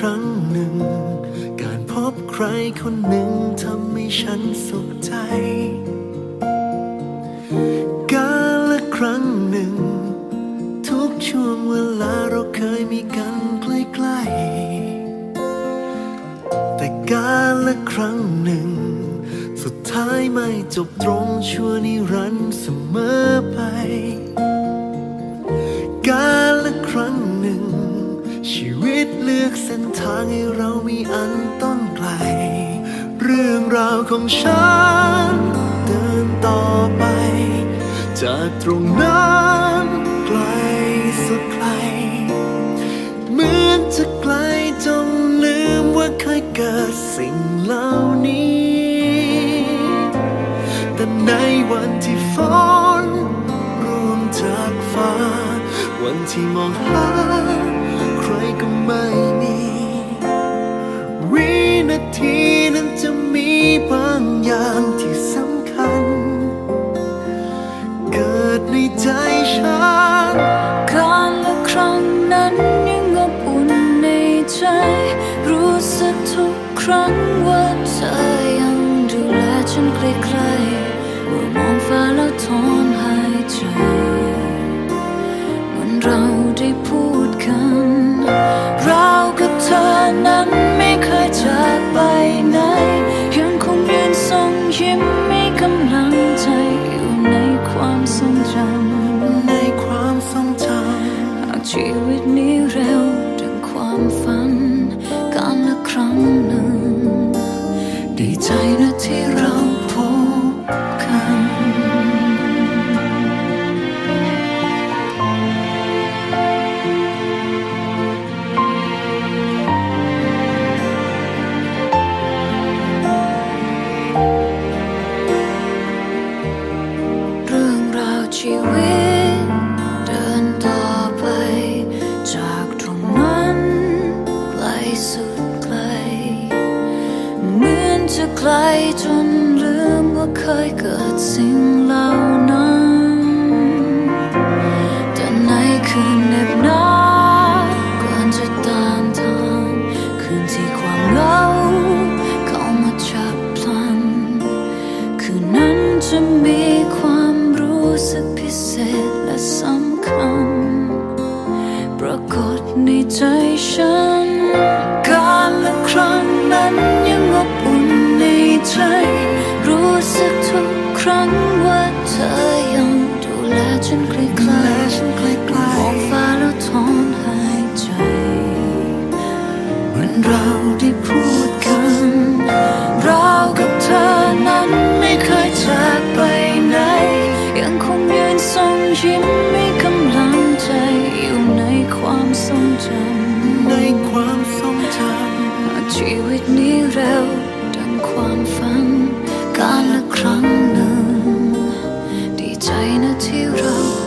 ครคนหนึ่งทำให้ฉันสุขใจ กาลครั้งหนึ่ง ทุกช่วงเวลาเราเคยมีกันใกล้ๆ แต่กาลครั้งหนึ่ง สุดท้ายไม่จบตรงชั่วนิรันดร์เสมอไป กาางให้เรามีอันต้องไกล เรื่องราวของฉัน เดินต่อไป จากตรงนั้นไกลสุดไกล เหมือนจะไกลจนลืมว่าเคยเกิดสิ่งเหล่านี้ แต่ในวันที่ฝนร่วงจากฟ้า วันที่มองหาใครก็ไม่ ทุกครั้งว่าเธอยังดูแลฉันใกล้ๆเมื่อมองฟ้าแล้วถอนหายใจเหมือนเราได้พูดกัน เรากับเธอนั้นไม่เคยจากไปไหนยังคงยืนส่งยิ้มมีกำลังใจอยู่ในความทรงจำในความทรงจำหากชีวิต ไกลจนลืมว่าเคยเกิดสิ่งเหล่านั้นแต่ในคืนเน็บหนาวก่อนจะตานทานคืนที่ความเหงาเข้ามาฉับพลัน คืนนั้นจะมีความรู้สึกพิเศษและสำคัญ ปรากฏในใจฉัน การละครั้งนั้น ในใจ รู้สึกทุกครั้งว่าเธอยังดูแลฉันใกำล้และๆฉันใกล้มองฟ้าแล้วถอนหายใจๆเหมือนเราได้พูดกันเรากับเธอนั้นไม่เคยจากไปไหน ยังคงยืนส่งยิ้มมีกำลังใจ อยู่ในความทรงจำในความทรงจหากชีวิตนี้เร็วดัง ความฝัน การละครั้งหนึ่ง ดีใจนะที่เรา